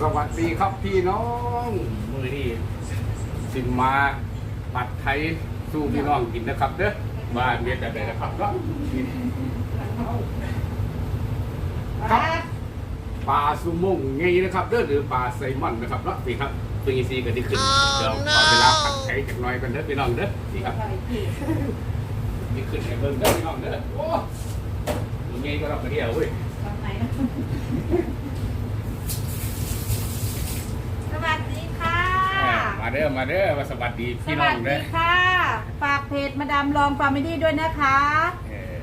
สวัสดีครับพี่น้องมือนี้สิมาปัดไทยสู้พี่น้องกินนะครับเด้อมานเมียแต่ไหนนะครับเนาะครับปลาซูโม่งไงนะครับเด้อหรือปลาไซมอนนะครับเนาะนี่ครับตัวอีซีก็ที่ขึ้นเดี๋ยวขอเวลาผัดไทยจากหน้อยกันเด้อพี่น้องเด้อนี่ครับนี่ขึ้นให้เบิ่งเด้อพี่น้องเด้อโอ้ตัวนี้ก็รับกระเดียวเว้ย สวัสดีค่ะ มาเด้อมาเด้อมาสวัสดีสพี่น้วัอสงเด้ดีอค่ะ ฝากเพจมาดามลองฟาร์มิลี่ด้วยนะคะ เออ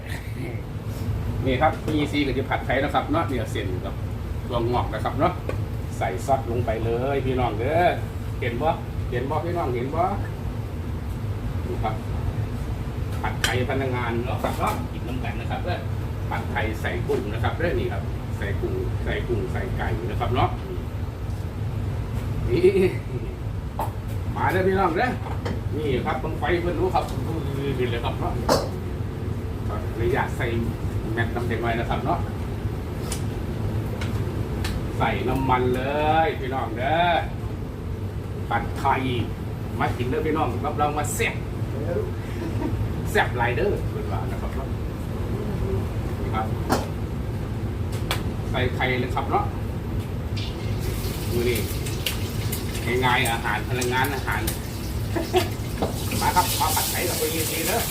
นี่ครับพี่ซีก็จะผัดไทยนะครับเนาะเนี่ยเส้นกับตัวงอกนะครับเนาะใส่ซอสลงไปเลยพี่น้องเด้อเห็นบ่เห็นบ่พี่น้องเห็นบ่ดูครับ ผัดไทยพนักงานเนาะครับเนาะกินน้ำกันนะครับเด้อผัดไทยใส่กุ้งนะครับเด้อนี่ครับ ใส่กุ้งใส่กุ้งใส่ไก่นะครับเนาะนี่ มาเด้อพี่น้องเด้อนี่ครับบังไฟเพิ่อนรู้ครับดีเลยครับเนาะระยะใส่แมทน้ำเด็กไว้นะครับเนาะใส่น้ำมันเลยพี่น้องเด้อผัดไทยมากินเด้อพี่น้องรับรองว่าแซ่บแซ่บไรเด้อร์เป็นว่านะครับเนาะนี่ครับใส่ไข่เลยครับเนาะดูนี่ ง่ายๆอาหารพลังงานอาหาร มาครับมาผัดไข่กับไปยีซีเด้อ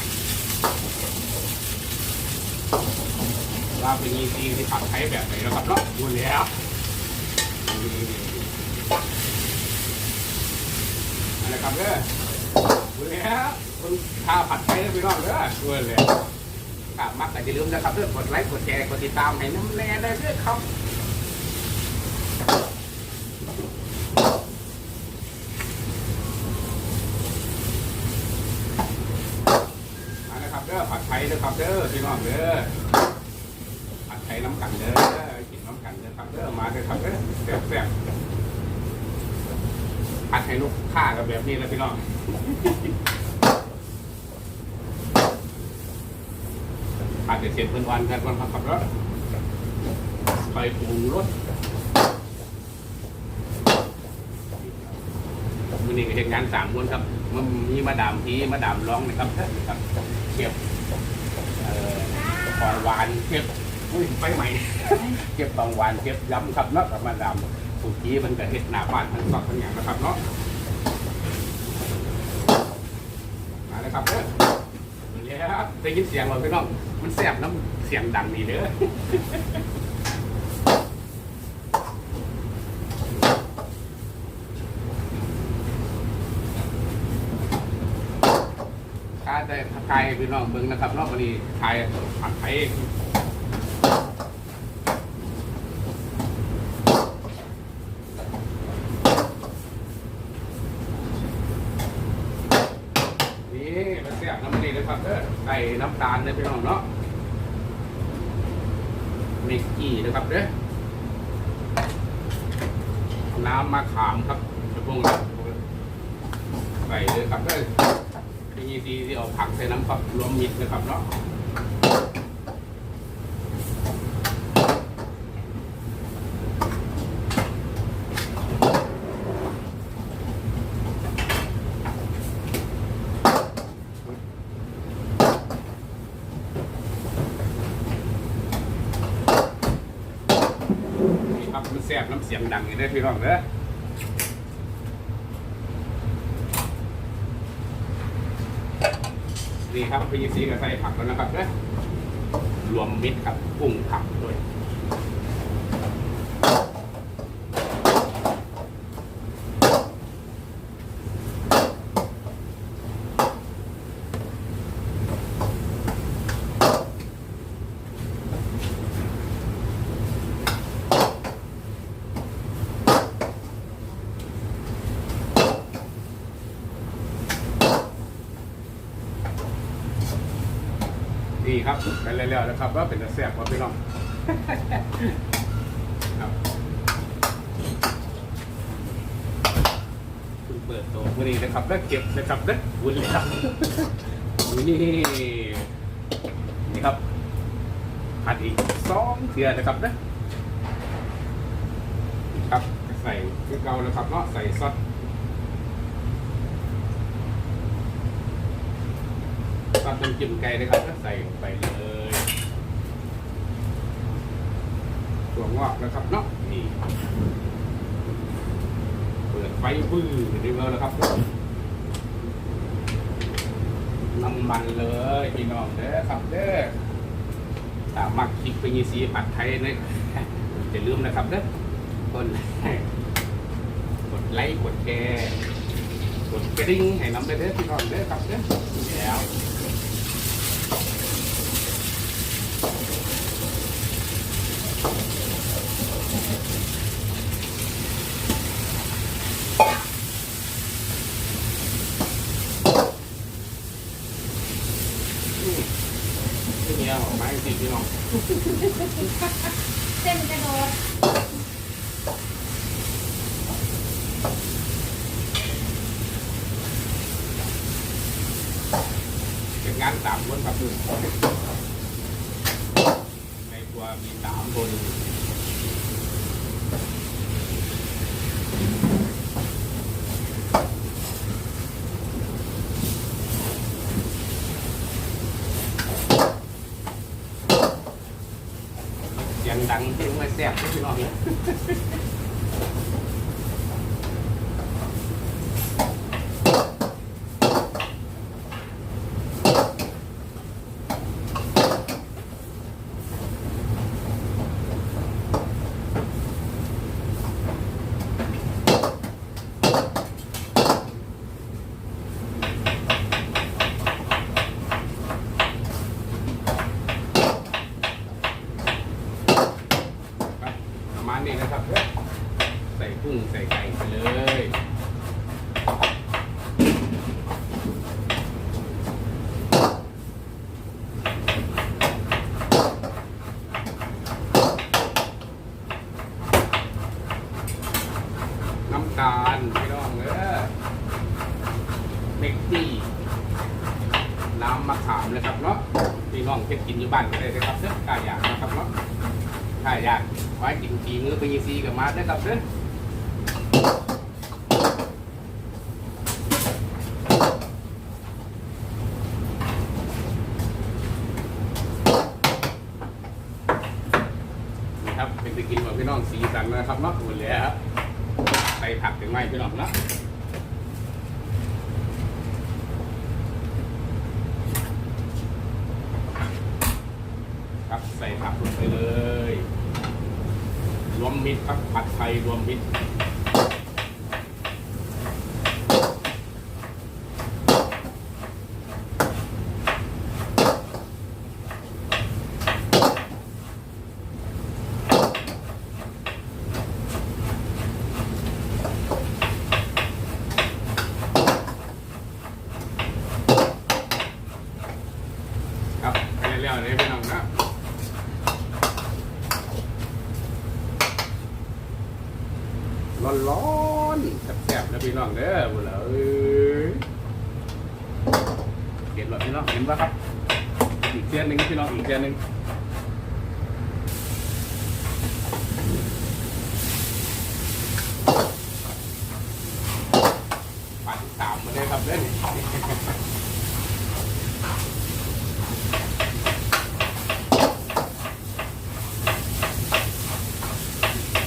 ว่าไปยีซีที่ผัดไข่แบบไหนนะครับเนาะดูแล้วอะไรครับเด้อดูแล้วคนข้าวผัดไทยนะพี่น้องเด้อด้วยเลยถ้ามักก็อย่าลืมนะครับเรื่องกดไลค์กดแชร์กดติดตามให้น้ำแน่ได้เด้อครับมานะครับเอัดไทยเด้อครับเด้อพี่น้องเด้อผัดไทยน้ำกันเด้อกินน้ำกันเด้อครับเด้อมาเด้อครับเด้อแซ่บๆผัดให้ลูกค้ากันแบบนี้แล้วพี่น้องอาจจเสร็จเป็นวันกันวันขับรถไปปรุงรสวันนี้ก็เหตุงานสามคนครับมันมีมาดามพีมาดามร้องนะครับครับเก็บ ปอนหวานเก็บอุ้ยไปใหม่ เก็บตองหวานเก็บย้ำครับเนาะกับมาดามสุกี้มันก็เห็ดหน้าบ้านทั้งสองทั้งอย่างนะครับเนาะมาเลยครับเด้อเนี่ยได้ยินเสียงเราพี่น้องมันแสบน้ำเสียงดังนี่เด้อ ถ้า ไกทายพี่น้องเบิ่งนะครับรอบวันนี้ทายผัดไทยนี่มันแซ่บน้ำมันนี่เลยครับเด้อใส่น้ำตาลเลยพี่น้องเนาะเมกกี้นะครับเด้อน้ำมะขามครับจะพวกนี้ใส่เลยครับเด้อ ที่นี่ที่ที่เอาผักใส่น้ำผักรวมมิตรนะครับเนาะนี่ครับมันแซ่บน้ำเสียงดังอย่างนี้พี่น้องเด้อ นี่ ครับพีซีกับใส่ผักแล้วนะครับเด้อรวมมิตรกับกุ้งผักด้วย ครับไปเรื่อยๆแล้วครับว่าเป็นตะแซ่บว่าพี่น้องครับคุณเปิดโต๊ะวันนี้นะครับแล้วเก็บนะครับเด้วุ้นเลยครับนี่นี่ครับผัดอีกสองเทือนะครับนี่ครับใส่คือเกาแล้วครับเนาะใส่ซอส ซอสน้ำจิ้มไก่นะครับก็ใส่ลงไปเลยถั่วงอกนะครับเนาะนี่เปิดไฟบื้อดีเวลแล้วครับน้ำมันเลยพี่น้องเด้อครับเด้อถ้ามักคลิปไปยีสีผัดไทยนี่ยอย่าลืมนะครับเด้อคนกดไลค์กดแชร์กดกระดิ่งให้น้ำไปเด้อพี่น้องเด้อครับเด้อแล้วที่เนี้ยออกมาจริงๆพี่น้อง เส้นกระโดด เป็นงานสามคนครับคือในตัวมีสามคนเสี ยงดังเพลงไม่แซ่บพี่น้องเนี่ย ครับประมาณนี้นะครับ ใส่กุ้งใส่ไก่ไปเลยน้ำตาลพี่น้องเออเมกตี้น้ำมะขามนะครับเนาะพี่น้องเพชรกินอยู่บ้านก็ได้นะครับเด้อกล้าอยากนะครับเนาะ ถ้าอยากไว้กินทีมือไปยีซีกับมาได้ครับเด้อนี่ครับเป็นไปกิ น้องสีสันนะครับเนาะหมดเลยครับใส่ผักถึงไหมพี่น้องเนาะครับใส่ผักลงไปเลย รวมมิตรครับผัดไทยรวมมิตรครับไปเรื่อยๆเลยพี่น้องนะ ร้อนๆแซ่บๆนะพี่น้องเด้อบุญละเอ้ยเห็นหรอพี่น้องเห็นปะครับ อีกเทียนหนึ่งพี่น้องอีกเทียนหนึ่งปัดสามมาเลยครับเด้อ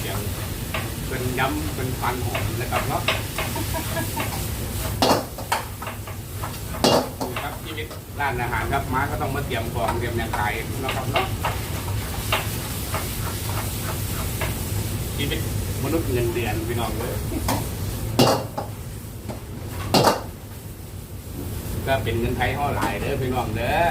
เสียงเป็น ย้ำเป็นฟันหอมนะครับเนาะครับชีวิตร้านอาหารครับม้าก็ต้องมาเตรียมของเตรียมอย่างขายนะครับเนาะชีวิตมนุษย์เงินเดือนพี่น้องเลยก็เป็นเงินไทยเท่าหลายเด้อพี่น้องเด้อ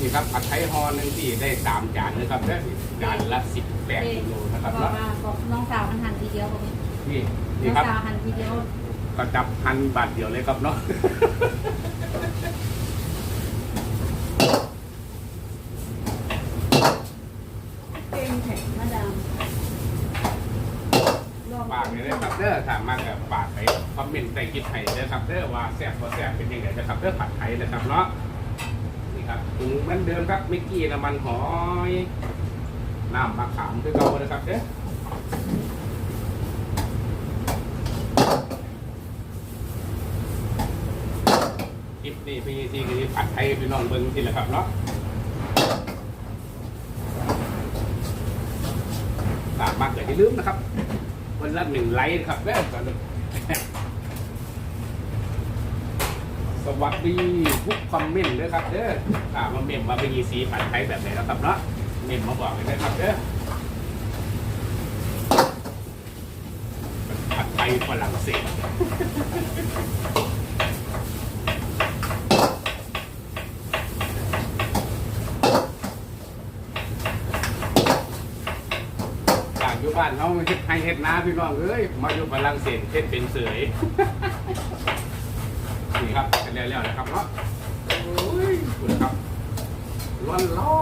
นี่ครับผัดไทย ห่อหนึ่งที่ได้สามจานนะครับเด้อจานละสิบแปดกิโลนะคบรัอบกเนาะว่าบอกน้องสาวมันหั่นทีเดียวบอกนี้นี่น้นี่องครับสาวหั่นทีเดียวก็จับพันบาทเดียวเลยครับเนาะเก่งแข็งมาดามลองฝากเลยนะครับเด้อถามมากับฝากไปคอมเมนต์ใต้คลิปให้เด้อครับเด้อว่าแซ่บบ่แซ่บเป็นยังไงนะครับเด้อผัดไทยนะครับเนาะ นี่ครับปรุงเหมือนเดิมครับมิกกี้น้ำมันหอยน้ำมะขามคือเก่านะครับเด้อคลิปนี้พี่ที่คือผัดไทยพี่น้องเบิ้งที่แหละครับเนาะฝากมากเกิดที่าลืมนะครับวันละหนึ่งไลค์ครับเด้อ วัสดีทุกคอมเมนต์เลยครับเด้อถามมาเมมมาเป็นยีซีผัดไทยแบบไหนแล้วครับเนาะเมมมาบอกเลยนะครับเด้อผัดไทยฝรั่งเศสจากอยู่บ้านเขาเฮ็ดไทยเฮ็ดนาพี่น้องเอ้ยมาอยู่ฝรั่งเศสเฮ็ดเป็นเสย นี่ครับเป็นแล้วนะครับเนาะโอ้ยคุณครับร้อนร้อ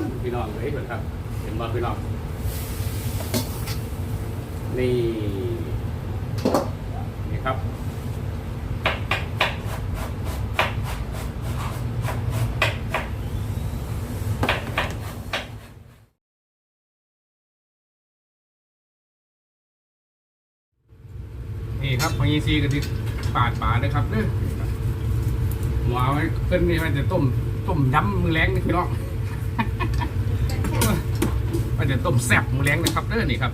นๆพี่น้องเลยคุณครับ เห็นบ่พี่น้อง นี่ นี่ครับนี่ครับพอยีซีก็ติปาดปาเลยครับเด้อ หมอไว้เพิ่นนี่มันจะต้มต้มยำมือแรงนี่พี่น้องมันจะต้มแซ่บมือแรงนะครับเด้อนี่ครับ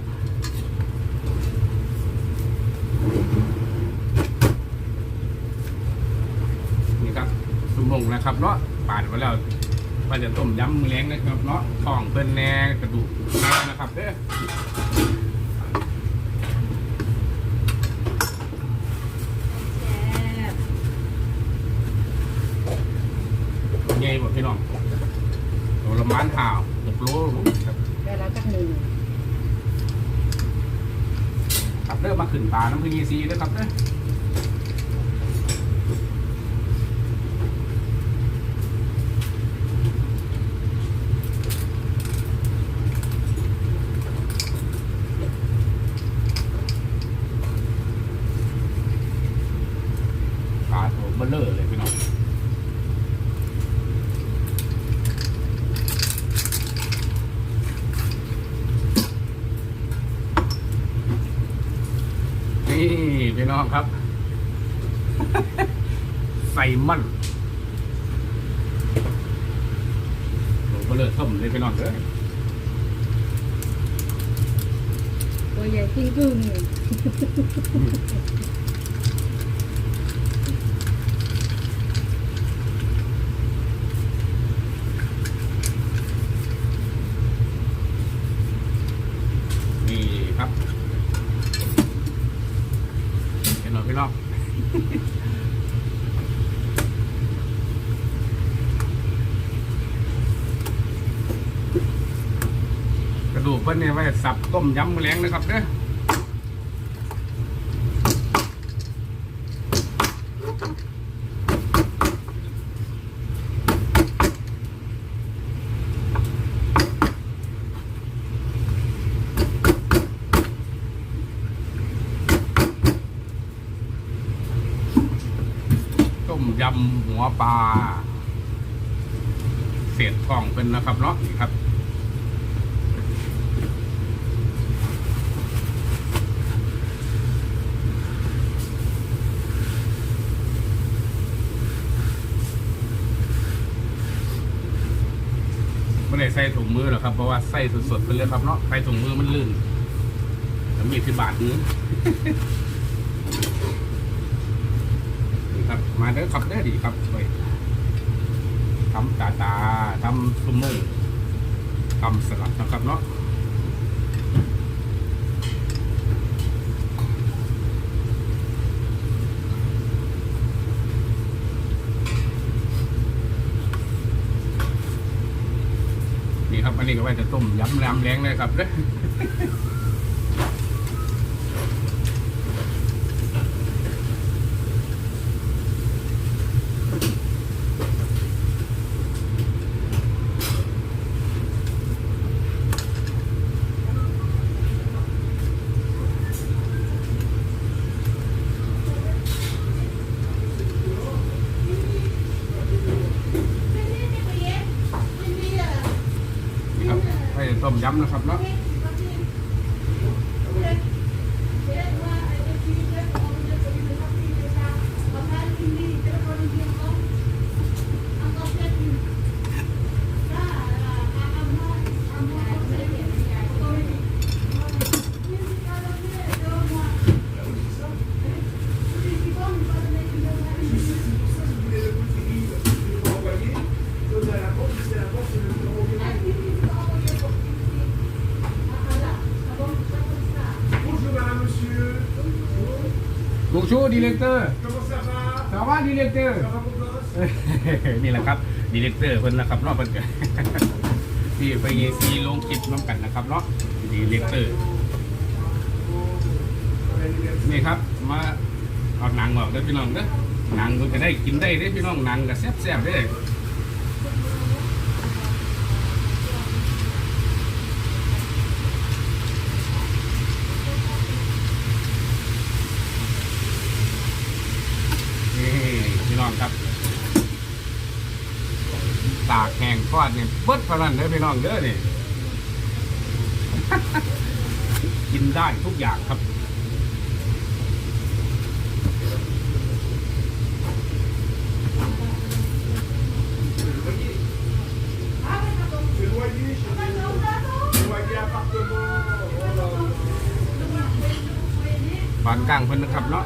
นี่ครับสมงนะครับเนาะปาดไปแล้วมันจะต้มยำมือแรงนะครับเนาะท้องเพิ่นแน่กระดูกแน่นะครับเด้อ ใหญ่หมด พี่น้องโลละมันห่าวหกโลครับได้แล้วจักหนึ่งครับเริ่มมาขึ้นปลาน้ำพึ่งยีซีด้วยครับเด้อปลาตัวเบลเลอร์เลยพี่น้อง นี่พี่น้ องครับ ใส่มันโหเบลอส้มเลยพี่น้องเด้อตัวใหญ่ที่พึ่งนี่ครับ เห็นหน่อยพี่น้องกระดูกเพิ่นเนี่ยไว้สับต้มยำมะแรงนะครับเด้อต้มยำหัวปลาเศ็นนะครับเนาะนี่ครับไม่ได้ใส่ถุงมือหรอกครับเพราะว่าใส่สดๆไปเลยครับเนาะใส่ถุงมือมันลื่นแล้วมีที่บาทนี้นี่ครับมาเด้อครับเด้อดีครับไป ทำตาตาทำซุมเมอร์ทำสลัดนะครับเนาะนี่ครับอันนี้ก็ไว้จะต้มยำแรมแรงเลยครับเด้ ชูดีเลกเตอร์สวัสดีเลกเตอร์นี่แหละครับดีเลกเตอร์เพิ่นนะครับเนาะเพิ่นก็ที่ไปซีลงคลิปน้ำกันนะครับเนาะดีเลกเตอร์นี่ครับมาเอาหนังออกเด้พี่น้องเด้อหนังก็จะได้กินได้เด้อพี่น้องหนังก็แซ่บๆเด้อนี่พี่น้องครับ ตากแห้ งทอดเนี่ยเบิดพลันเด้อพี่น้องเด้อนี่ กินได้ทุกอย่างครับบานกลางเพิ่นนะครับเนาะ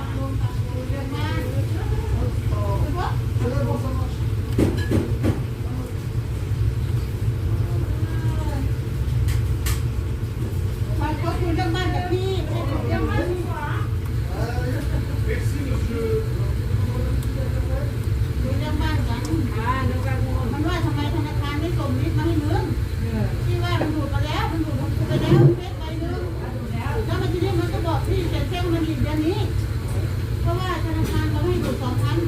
มันก็คุยเรื่องบ้านกับพี่ไม่ได้คุยเรื่องบ้าน Merci, monsieur. คุยเรื่องบ้านกันมันว่าทำไมธนาคารไม่ส่งลิสต์มาให้มึงที่ว่ามันดูดมาแล้วมันดูดของกูไปแล้วเฟซไปนึงแล้วมันทีนี้มันก็บอกพี่เสร็จเซลมันอีกเดือนนี้ เพราะว่าธนาคารเขาให้ดูดสองพัน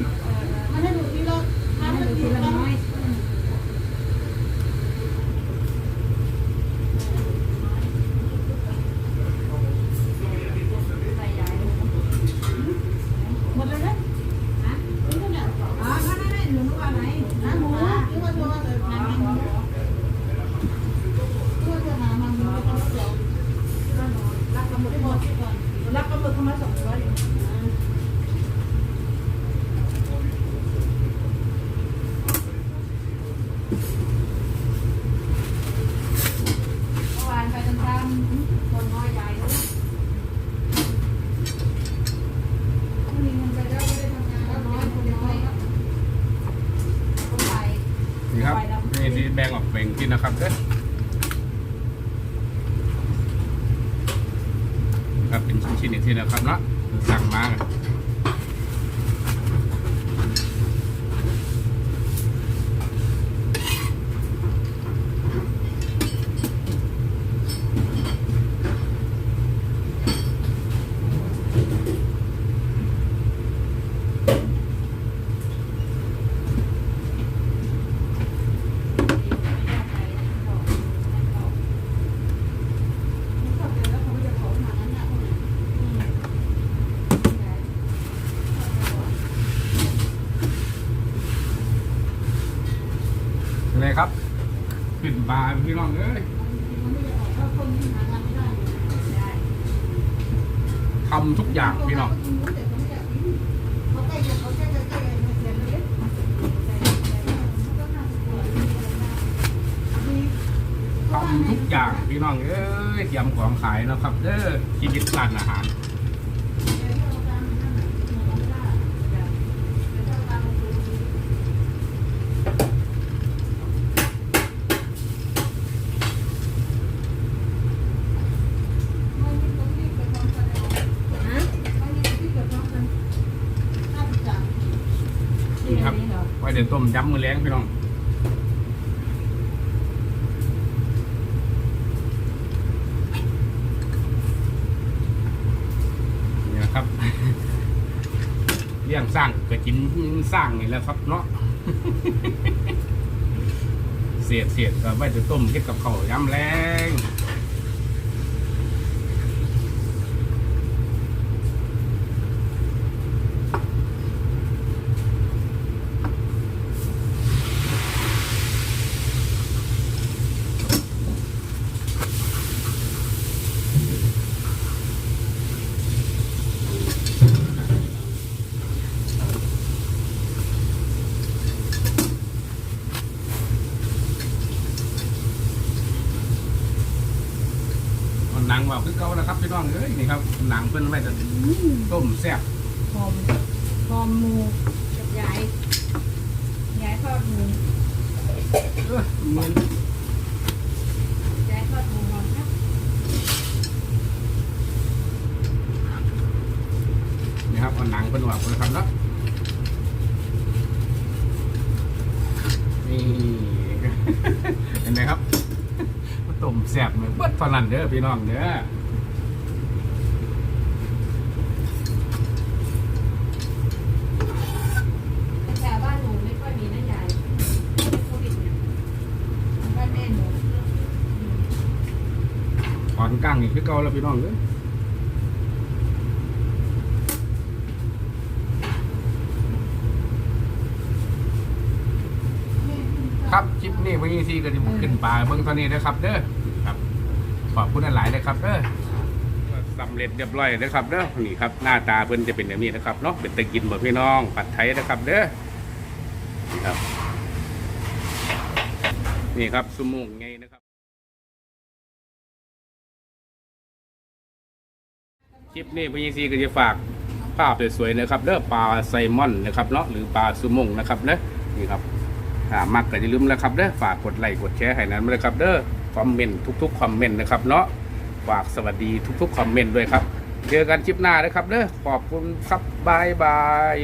มันให้ดูดทีละพันละทีละน้อย หมดเลยนะฮะนี่เนี่ยอ๋อไม่ไม่ไม่หนูว่าไหนนะหมูหรือว่าตัวเออหนังหมูตัวเธอหามาหมูก็ต้องเสียวรักกำหนดหมดก่อนรักกำหนดเข้ามาสองร้อยเมื่อวานไปตามคนน้อยใหญ่เลย มีเงินไปแล้วไม่ได้ทำงานแล้วน้อยคนน้อยครับคนไทย นี่ครับนี่ที่แบ่งออกเป็นกินนะครับเด้อครับเป็นชิ้นๆอีกทีนะครับเนาะสั่งมากันเลยครับขึ้น บาพี่น้องเอ้ยทำทุกอย่างพี่น้องทำทุกอย่างพี่น้องเอ้ยเตรียมของขายนะครับเด้อชีวิตร้านอาหาร นี่ครับ ไว้เดี๋ยวต้มยำมือแรงพี่น้องนี่นะครับเลี้ยงสร้างก็กินสร้างนี่แหละครับเนาะเสียดเสียดก็ไว้จะต้มเฮ็ดกับเขายำแรง หนังว่าคือเก่าแล้วครับพี่น้องเอ้ยนี่ครับ หนังเพิ่นไว้จะต้มแซ่บหอมหอมหมูกับยายยายทอดหมูเออมันยายทอดหมูหอมครับนี่ครับเอาหนังเพิ่นว่าเพิ่นครับเนาะนี่ เห็นไหมครับต้มแซ่บเหมือนเบิดเท่านั้นเด้อพี่น้องเด้อ แถวบ้านหนูไม่ค่อยมีนะยายโควิดเนี่ยบ้านแม่หนู ถ อนกั้งนี่คือเก่าแล้วพี่น้องเด้อครับคลิปนี้วันนี้ที่ก็จะขึ้นปลาเบิ่งเท่านี้นะครับ เด้อครับ ขอบคุณหลายๆนะครับเด้อสำเร็จเรียบร้อยนะครับเด้อนี่ครับหน้าตาเพิ่นจะเป็นแบบนี้นะครับเนาะเป็นตะกินบ่พี่น้องปัดไทยนะครับเด้อนี่ครับนี่ครับสมุงไงนะครับ คลิปนี้พี่ซีก็จะฝากภาพสวยๆนะครับเด้อปลาไซมอนนะครับเนาะหรือปลาซูมงนะครับเด้อนี่ครับถ้ามักก็อย่าลืมนะครับเด้อฝากกดไลค์กดแชร์ให้นั้นเลยครับเด้อคอมเมนต์ทุกๆคอมเมนต์นะครับเนาะฝากสวัสดีทุกๆคอมเมนต์ด้วยครับเจอกันคลิปหน้านะครับเด้อขอบคุณครับบายบาย